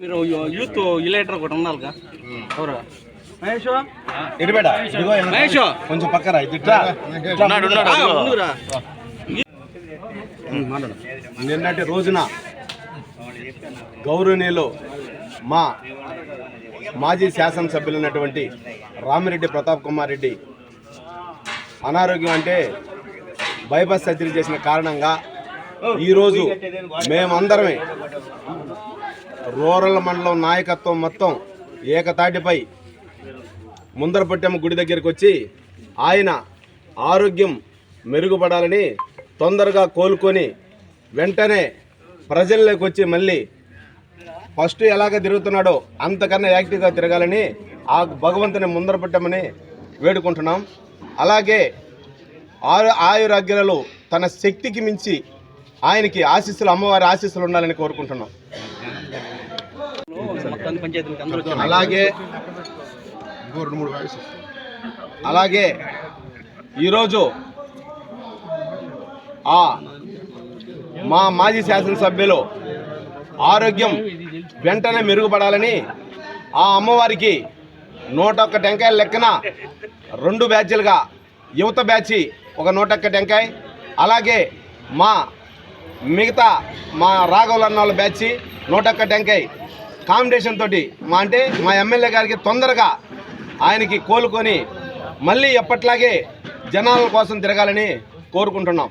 మీరు యూత్ ఇలేటర్ ఒకటి ఎవరు? మహేష్. మహేష్. కొంచెం పక్కరా ఇట్లా. నిన్నటి రోజున గౌరవనీయులు మా మాజీ శాసనసభ్యులైనటువంటి రామిరెడ్డి ప్రతాప్ కుమార్ రెడ్డి. అనారోగ్యం అంటే బైపాస్ సర్జరీ చేసిన కారణంగా ఈరోజు మేమందరమే రూరల్ మండలం నాయకత్వం మొత్తం ఏకతాటిపై ముందరపట్టెమ్మ గుడి దగ్గరికి వచ్చి ఆయన ఆరోగ్యం మెరుగుపడాలని తొందరగా కోలుకొని వెంటనే ప్రజల్లోకి వచ్చి మళ్ళీ ఫస్ట్ ఎలాగ తిరుగుతున్నాడో అంతకన్నా యాక్టివ్గా తిరగాలని ఆ భగవంతుని ముందర పెట్టమని వేడుకుంటున్నాం. అలాగే ఆయు ఆయురాగ్యాలలో తన శక్తికి మించి ఆయనకి ఆశీస్సులు అమ్మవారి ఆశీస్సులు ఉండాలని కోరుకుంటున్నాం. అలాగే అలాగే ఈరోజు ఆ మా మాజీ శాసనసభ్యులు ఆరోగ్యం వెంటనే మెరుగుపడాలని ఆ అమ్మవారికి నూట ఒక్క టెంకాయల లెక్కన రెండు బ్యాచ్లుగా యువత బ్యాచి ఒక నూట ఒక్క టెంకాయ అలాగే మా మిగతా మా రాఘవులన్నాళ్ళ బ్యాచి నూట ఒక్క టెంకాయ. కాంబినేషన్ తోటి మా అంటే మా ఎమ్మెల్యే గారికి తొందరగా ఆయనకి కోలుకొని మళ్ళీ ఎప్పట్లాగే జనాల కోసం తిరగాలని కోరుకుంటున్నాం.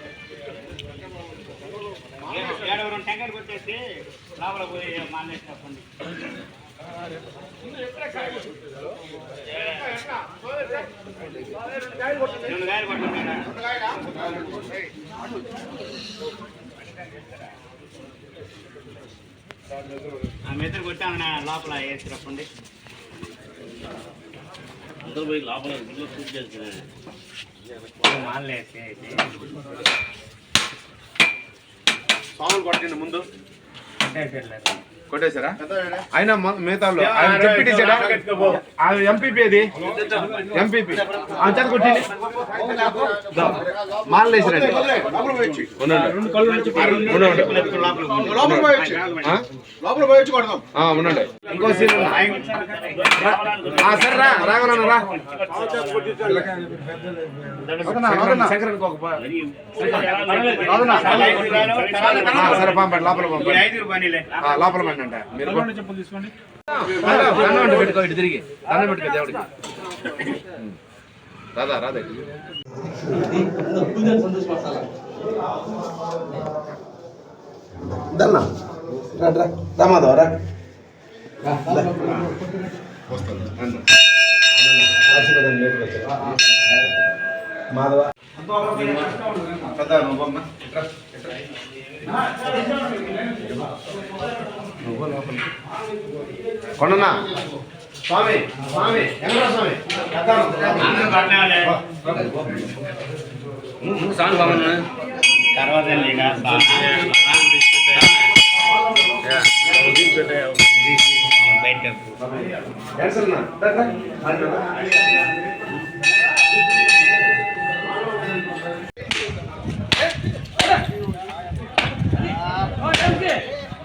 ఏడవరం టెంకర్ కొట్టేసి లోపల పోయి మానేసి చెప్పండి రెండు గాయలు కొట్టండి ఆ మెద్దరు కొట్టామని? లోపల వేసి చెప్పండి అందరూ పోయి లోపల ఇంట్లో పూజ పాములు కొట్టండి ముందు. కొట్టేశారా? ఆయన మిగతాలో. ఆయన చెప్పిట్టించాడా ఆయన ఎంపీపీ అది ఎంపీపీ కొట్టింది. మాలలు వేసిరండి ఉండండి. ఆ? ఆ, ఉండండి ఇంకో సీన్ సరే రా రాఘవనన్న రా. సరే పంపండి లోపల పంపండి. లోపల పండి అంట మీరు దండం దండం అండి పెట్టుకో ఇటు తిరిగి. దండం పెట్టుకో దేవుడికి. రాదా రాదా. దన్న రా రా. మాధవ పెద్ద నువ్వమ్మ ఇట్రా ఇట్రా నువ్వు లోపలికి కొండనా స్వామి స్వామి వెంకట స్వామి అందరూ పట్నాలే సాంగ్ బాగున్నా తర్వాత ఇక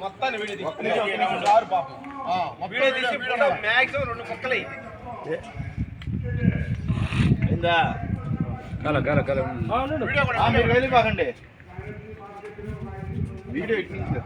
మొత్తాన్ని వీడియో తీసి సారు పాపం వీడియో తీసి ఫోటో మ్యాక్సిమం రెండు ముక్కలు అయిందా మీరు వెళ్ళిపోకండి వీడియో ఇట్లా